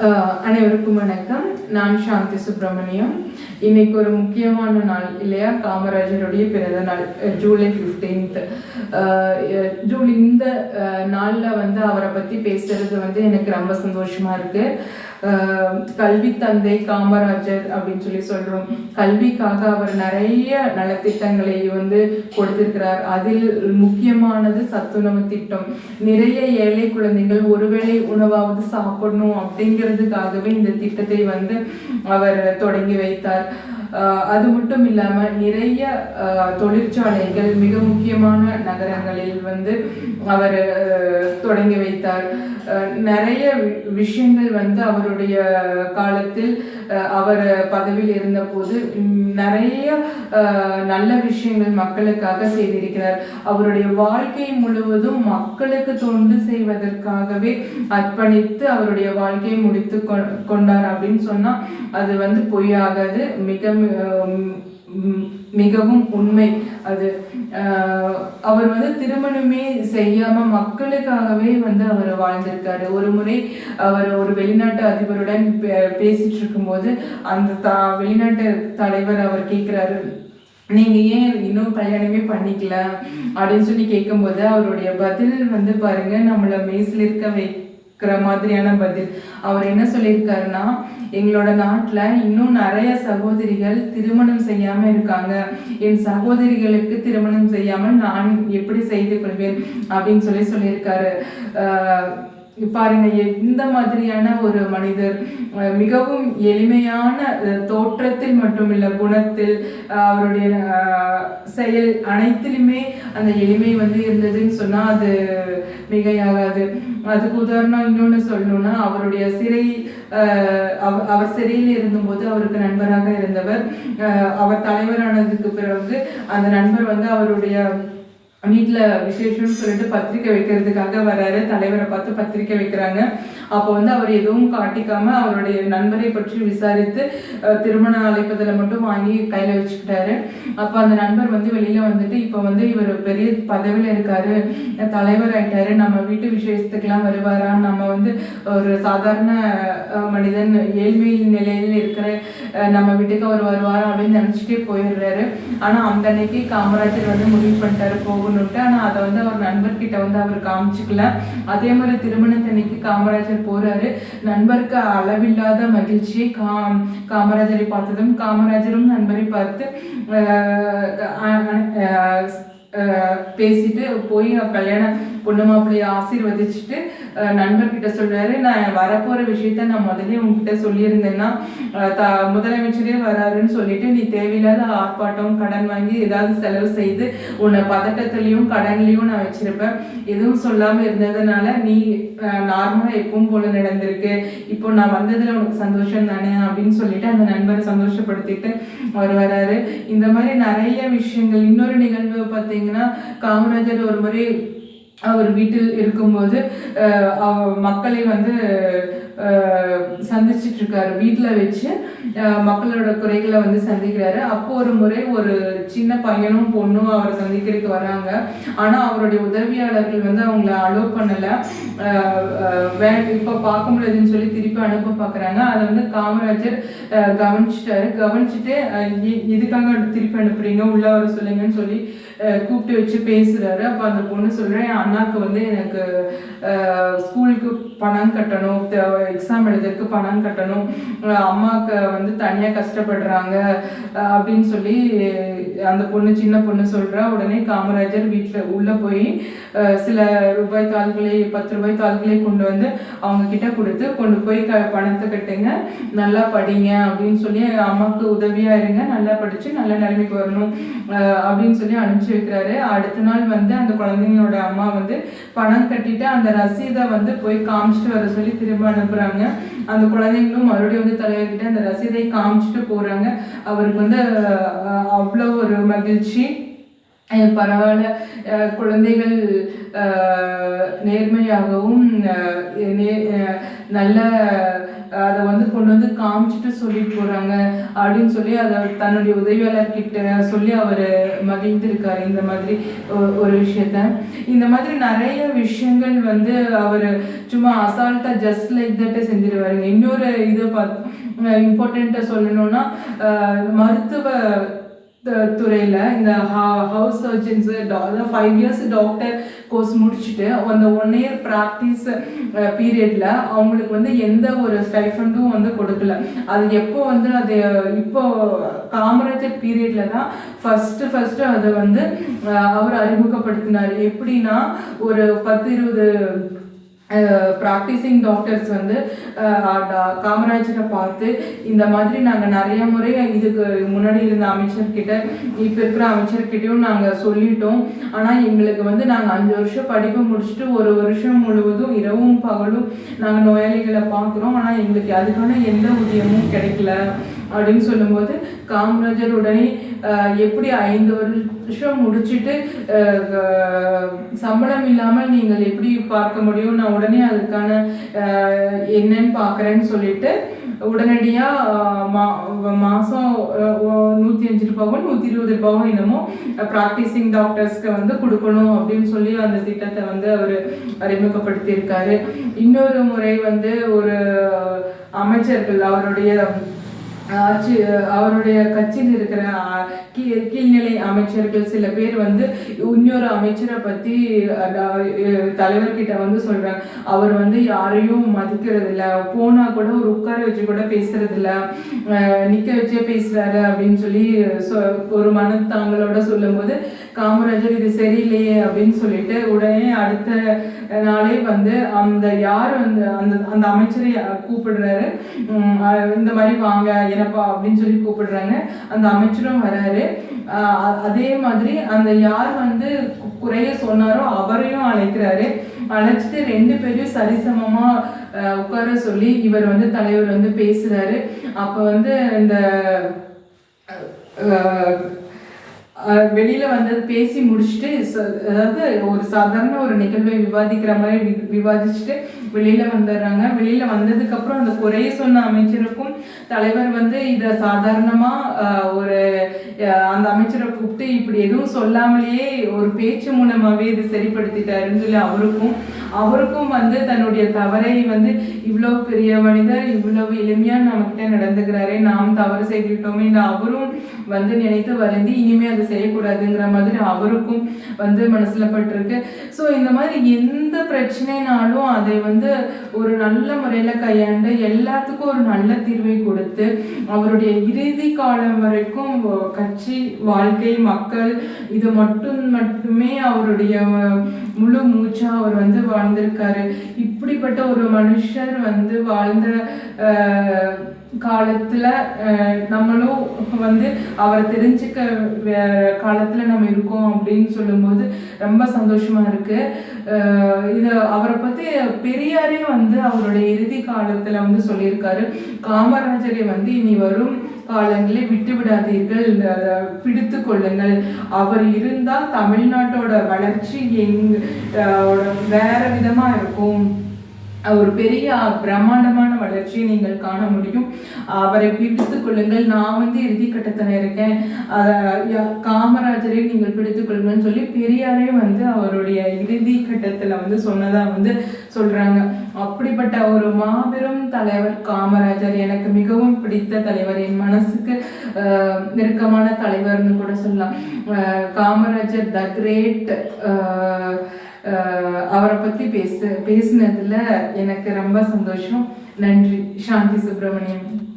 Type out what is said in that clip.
அனைவருக்கும் வணக்கம். நான் சாந்தி சுப்பிரமணியம். இன்னைக்கு ஒரு முக்கியமான நாள் இல்லையா? காமராஜருடைய பிறந்த நாள் ஜூலை ஃபிஃப்டீன்த் ஜூலை இந்த நாளில் நாள்ல வந்து அவரை பத்தி பேசுறது வந்து எனக்கு ரொம்ப சந்தோஷமா இருக்கு. கல்வி தந்தை காமராஜர் அப்படின்னு சொல்லி சொல்றோம். கல்விக்காக அவர் நிறைய நலத்திட்டங்களை வந்து கொடுத்திருக்கிறார். அதில் முக்கியமானது சத்துணவு திட்டம். நிறைய ஏழை குழந்தைகள் ஒருவேளை உணவாவது சாப்பிடணும் அப்படிங்கிறதுக்காகவே இந்த திட்டத்தை வந்து அவர் தொடங்கி வைத்தார். அது மட்டும் இல்லாம நிறைய தொழிற்சாலைகள் மிக முக்கியமான நகரங்களில் வந்து அவர் தொடங்கி வைத்தார். நிறைய வி- விஷயங்கள் வந்து அவருடைய காலத்தில் அவர் பதவியில் இருந்தபோது நிறைய நல்ல விஷயங்கள் மக்களுக்காக செய்திருக்கிறார். அவருடைய வாழ்க்கை முழுவதும் மக்களுக்கு தொண்டு செய்வதற்காகவே அர்ப்பணித்து அவருடைய வாழ்க்கையை முடித்து கொண்டார் அப்படின்னு சொன்னால் அது வந்து பொய்யாகாது. மிக மிகவும் உண்மை. அது அவர் வந்து திருமணமே செய்யாம மக்களுக்காகவே வந்து அவர் வாழ்ந்திருக்காரு. ஒரு முறை அவர் ஒரு வெளிநாட்டு அதிபருடன் பே- பேசிட்டு இருக்கும்போது அந்த தா வெளிநாட்டு தலைவர் அவர் கேட்கிறாரு நீங்க ஏன் இன்னும் கல்யாணமே பண்ணிக்கல? அப்படின்னு சொல்லி கேட்கும்போது அவருடைய பதில் வந்து பாருங்க நம்மள மேசில் இருக்க வை இருக்கிற மாதிரியான பதில். அவர் என்ன சொல்லியிருக்காருன்னா எங்களோட நாட்டுல இன்னும் நிறைய சகோதரிகள் திருமணம் செய்யாம இருக்காங்க. என் சகோதரிகளுக்கு திருமணம் செய்யாமல் நான் எப்படி செய்து கொள்வேன்? அப்படின்னு சொல்லி சொல்லியிருக்காரு. ஆஹ் பாருங்க இந்த மாதிரியான ஒரு மனிதர் மிகவும் எளிமையான தோற்றத்தில் தோற்றத்தில் மட்டுமில்ல குணத்தில் அவருடைய செயல் அனைத்திலுமே அந்த எளிமை வந்து இருந்ததுன்னு சொன்னால் அது மிகையாகாது. அதுக்கு உதாரணம் இன்னொன்று சொல்லணும்னா அவருடைய சிறை அவ- அவர் சிறையில் இருந்தபோது அவருக்கு நண்பராக இருந்தவர். அவர் தலைவரானதுக்கு பிறகு அந்த நண்பர் வந்து அவருடைய வீட்டில் விசேஷம்னு சொல்லிட்டு பத்திரிக்கை வைக்கிறதுக்காக வராரு. தலைவரை பார்த்து பத்திரிக்கை வைக்கிறாங்க. அப்போ வந்து அவர் எதுவும் காட்டிக்காம அவருடைய நண்பரை பற்றி விசாரித்து திருமண அழைப்பதில் மட்டும் வாங்கி கையில் வச்சுக்கிட்டாரு. அப்போ அந்த நண்பர் வந்து வெளியில் வந்துட்டு இப்போ வந்து இவர் பெரிய பதவியில் இருக்காரு. தலைவர் ஆயிட்டாரு. நம்ம வீட்டு விசேஷத்துக்கெல்லாம் வருவாரா? நம்ம வந்து ஒரு சாதாரண மனிதன் ஏழ்மை நிலையில் இருக்கிற நம்ம வீட்டுக்கு அவர் வருவார் அப்படின்னு நினச்சிட்டே போயிடுறாரு. ஆனால் அந்த அன்னைக்கு காமராஜர் வந்து முடிவு பண்ணிட்டாரு போகணுன்ட்டு ஆனால் அதை வந்து அவர் நண்பர்கிட்ட வந்து அவர் காமிச்சிக்கல. அதே மாதிரி திருமணத்தன்னைக்கு காமராஜர் போகிறாரு நண்பருக்கு அளவில்லாத மகிழ்ச்சி கா காமராஜரை பார்த்ததும் காமராஜரும் நண்பரை பார்த்து பேசிட்டு போய் கல்யாண பொண்ணு மாப்பிள்ளைய ஆசீர்வதிச்சுட்டு நண்பர்கிட்ட சொல்றாரு. நான் வரப்போற விஷயத்த நான் முதல்ல உங்ககிட்ட சொல்லியிருந்தேன்னா முதலமைச்சரே வராருன்னு சொல்லிட்டு நீ தேவையில்லாத ஆர்ப்பாட்டம் கடன் வாங்கி ஏதாவது செலவு செய்து உன்னை பதட்டத்துலேயும் கடன்லையும் நான் வச்சிருப்பேன். எதுவும் சொல்லாம இருந்ததுனால நீ நார்மலா எப்பவும் போல நடந்திருக்கு. இப்போ நான் வந்ததுல உனக்கு சந்தோஷம் தானே அப்படின்னு சொல்லிட்டு அந்த நண்பரை சந்தோஷப்படுத்திட்டு அவர் வராரு. இந்த மாதிரி நிறைய விஷயங்கள். இன்னொரு நிகழ்வு பார்த்தீங்கன்னா காமராஜர் ஒரு முறை அவர் வீட்டில் இருக்கும்போது மக்களை வந்து சந்திச்சுட்டு சந்திச்சிட்டு இருக்காரு வீட்டில் வச்சு மக்களோட குறைகளை வந்து சந்திக்கிறாரு. அப்போ ஒரு முறை ஒரு சின்ன பையனும் பொண்ணும் அவரை சந்திக்கிறதுக்கு வராங்க. ஆனால் அவருடைய உதவியாளர்கள் வந்து அவங்கள அலோவ் பண்ணலை. வே இப்போ பார்க்க முடியாதுன்னு சொல்லி திருப்பி அனுப்ப பார்க்குறாங்க அதை வந்து காமராஜர் கவனிச்சிட்டாரு. கவனிச்சுட்டு இதுக்காக எ- எதுக்காக திருப்பி அனுப்புறீங்க உள்ள வர சொல்லுங்கன்னு சொல்லி கூப்பிட்டு வச்சு பேசுகிறாரு அப்போ அந்த பொண்ணு சொல்கிறேன் என் அண்ணாக்கு வந்து எனக்கு ஸ்கூல் அவங்களுக்கு பணம் கட்டணும் எக்ஸாம் எழுதுறதுக்கு பணம் கட்டணும் அம்மாவுக்கு வந்து தனியாக கஷ்டப்படுறாங்க அப்படின்னு சொல்லி அந்த பொண்ணு சின்ன பொண்ணு சொல்கிறா உடனே காமராஜர் வீட்டில் உள்ளே போய் சில ரூபாய் தாள்களை பத்து ரூபாய் தாள்களை கொண்டு வந்து அவங்க கிட்ட கொடுத்து கொண்டு போய் க பணத்தை கட்டுங்க நல்லா படிங்க அப்படின்னு சொல்லி அம்மாவுக்கு உதவியாக இருங்க நல்லா படித்து நல்ல நிலைமைக்கு வரணும் அப்படின்னு சொல்லி அனுப்பிச்சி வைக்கிறாரு. அடுத்த நாள் வந்து அந்த குழந்தைங்களோட அம்மா வந்து பணம் கட்டிட்டு அந்த ரசீதை வந்து போய் காமிச்சிட்டு வர சொல்லி திரும்ப அனுப்புறாங்க. அந்த குழந்தைங்களும் மறுபடியும் வந்து தலைவர்கிட்ட அந்த ரசீதை காமிச்சிட்டு போறாங்க. அவருக்கு வந்து அவ்வளோ ஒரு மகிழ்ச்சி. பரவாயில்ல. குழந்தைகள் நேர்மையாகவும் நே- நல்ல அதை வந்து கொண்டு வந்து காமிச்சிட்டு சொல்லிட்டு போறாங்க அப்படின்னு சொல்லி அதை தன்னுடைய உதவியாளர்கிட்ட சொல்லி அவர் மகிழ்ந்திருக்காரு. இந்த மாதிரி ஒரு விஷயத்த. இந்த மாதிரி நிறைய விஷயங்கள் வந்து அவர் சும்மா அசால்ட்டா ஜஸ்ட் லைக் தட்டே செஞ்சிருவாருங்க. இன்னொரு இதை பார்த்து இம்பார்ட்டண்ட்டாக சொல்லணும்னா மருத்துவ துறையில் இந்த ஹவுஸ் சர்ஜன்ஸு அதாவது ஃபைவ் இயர்ஸ் டாக்டர் கோர்ஸ் முடிச்சுட்டு அந்த ஒன் இயர் ப்ராக்டிஸ் பீரியடில் அவங்களுக்கு வந்து எந்த ஒரு ஸ்டைஃபண்டும் வந்து கொடுக்கல. அது எப்போ வந்து அது இப்போ காமராஜர் பீரியடில் தான் ஃபஸ்ட்டு ஃபஸ்ட்டு அதை வந்து அவர் அறிமுகப்படுத்தினார். எப்படின்னா ஒரு பத்து இருபது ப்ராக்டிசிங் டாக்டர்ஸ் வந்து காமராஜரை பார்த்து இந்த மாதிரி நாங்கள் நிறைய முறை இதுக்கு முன்னாடி இருந்த அமைச்சர்கிட்ட இப்போ இருக்கிற அமைச்சர்கிட்டையும் நாங்கள் சொல்லிட்டோம். ஆனால் எங்களுக்கு வந்து நாங்கள் அஞ்சு வருஷம் படிப்பு முடிச்சுட்டு ஒரு வருஷம் முழுவதும் இரவும் பகலும் நாங்கள் நோயாளிகளை பார்க்குறோம். ஆனால் எங்களுக்கு அதுக்கான எந்த ஊதியமும் கிடைக்கல. அப்படின்னு சொல்லும்போது காமராஜர் உடனே எப்படி ஐந்து வருஷம் முடிச்சுட்டு சம்பளம் இல்லாமல் நீங்கள் எப்படி பார்க்க முடியும்? நான் உடனே அதுக்கான என்னன்னு பார்க்குறேன்னு சொல்லிட்டு உடனடியாக மா மாதம் நூற்றி அஞ்சு ரூபாவும் நூற்றி இருபது ரூபாவும் என்னமோ ப்ராக்டிசிங் டாக்டர்ஸ்க்கு வந்து கொடுக்கணும் அப்படின்னு சொல்லி அந்த திட்டத்தை வந்து அவர் அறிமுகப்படுத்தியிருக்காரு. இன்னொரு முறை வந்து ஒரு அமைச்சர்கள் அவருடைய ஆட்சி அவருடைய கட்சியில் இருக்கிற கீழ்நிலை அமைச்சர்கள் சில பேர் வந்து இன்னொரு அமைச்சரை பத்தி தலைவர்கிட்ட வந்து சொல்றாங்க. அவர் வந்து யாரையும் மதிக்கிறது இல்ல போனா கூட ஒரு உட்கார வச்சு கூட பேசுறது இல்ல அஹ், நிக்க வச்சே பேசுறாரு அப்படின்னு சொல்லி சொ- ஒரு மனத்தாங்களோட சொல்லும்போது காமராஜர் இது சரியில்லையே அப்படின்னு சொல்லிட்டு உடனே அடுத்த நாளே வந்து அந்த யார் வந்து அந்த அந்த அமைச்சரை கூப்பிடுறாரு. இந்த மாதிரி வாங்க எனப்பா அப்படின்னு சொல்லி கூப்பிடுறாங்க. அந்த அமைச்சரும் வராரு. அதே மாதிரி அந்த யார் வந்து குறைய சொன்னாரோ அவரையும் அழைக்கிறாரு. அழைச்சிட்டு ரெண்டு பேரையும் சரிசமமா உட்கார சொல்லி இவர் வந்து தலைவர் வந்து பேசுறாரு. அப்ப வந்து இந்த வெளியில வந்து பேசி முடிச்சுட்டு ச- அதாவது ஒரு சாதாரண ஒரு நிகழ்வை விவாதிக்கிற மாதிரி வி- விவாதிச்சுட்டு வெளியில வந்துடுறாங்க. வெளியில வந்ததுக்கு அப்புறம் அந்த குறைய சொன்ன அமைச்சருக்கும் தலைவர் வந்து இத சாதாரணமா ஒரு அந்த அமைச்சரை கூப்பிட்டு இப்படி எதுவும் சொல்லாமலேயே ஒரு பேச்சு மூலமாவே இது சரிப்படுத்திட்டாருன்னு சொல்லி அவருக்கும் அவருக்கும் வந்து தன்னுடைய தவறை வந்து இவ்வளவு பெரிய மனிதர் இவ்வளவு எளிமையா நம்மகிட்ட நடந்துக்கிறாரே நாம் தவறு செய்துவிட்டோமே இந்த அவரும் வந்து நினைத்து வருந்தி இனிமே அது செய்யக்கூடாதுங்கிற மாதிரி அவருக்கும் வந்து மனசில் பட்டிருக்கு. ஸோ இந்த மாதிரி எந்த பிரச்சனைனாலும் அதை வந்து ஒரு நல்ல முறையில கையாண்டு எல்லாத்துக்கும் ஒரு நல்ல தீர்வை கொடுத்து அவருடைய இறுதி காலம் வரைக்கும் கட்சி வாழ்க்கை மக்கள் இது மட்டும் மட்டுமே அவருடைய முழு மூச்சா அவர் வந்து வாழ்ந்திருக்காரு. இப்படிப்பட்ட ஒரு மனுஷர் வந்து வாழ்ந்த காலத்துல நம்மளும் வந்து அவரை தெரிஞ்சுக்க வே- காலத்துல நம்ம இருக்கோம் அப்படின்னு சொல்லும்போது ரொம்ப சந்தோஷமா இருக்கு. இது அவரை பத்தி பெரியாரே வந்து அவருடைய இறுதி காலத்துல வந்து சொல்லியிருக்காரு. காமராஜரை வந்து இனி வரும் காலங்களை விட்டு விடாதீர்கள் அதை பிடித்து கொள்ளுங்கள். அவர் இருந்தால் தமிழ்நாட்டோட வளர்ச்சி எங் வேற விதமா இருக்கும். ஒரு பெரிய பிரம்மாண்டமான வளர்ச்சியை நீங்கள் காண முடியும். அவரை பிடித்துக் கொள்ளுங்கள். நான் வந்து இறுதி கட்டத்தில் இருக்கேன். அஹ் காமராஜரை நீங்கள் பிடித்துக் கொள்ளுங்கள்னு சொல்லி பெரியாரே வந்து அவருடைய இறுதி கட்டத்தில் வந்து சொன்னதா வந்து சொல்றாங்க. அப்படிப்பட்ட ஒரு மாபெரும் தலைவர் காமராஜர் எனக்கு மிகவும் பிடித்த தலைவர் என் மனசுக்கு நெருக்கமான தலைவர்னு கூட சொல்லலாம். அஹ், காமராஜர் த கிரேட் அவரை பற்றி பேச பேசினதில் எனக்கு ரொம்ப சந்தோஷம். நன்றி. சாந்தி சுப்பிரமணியம்.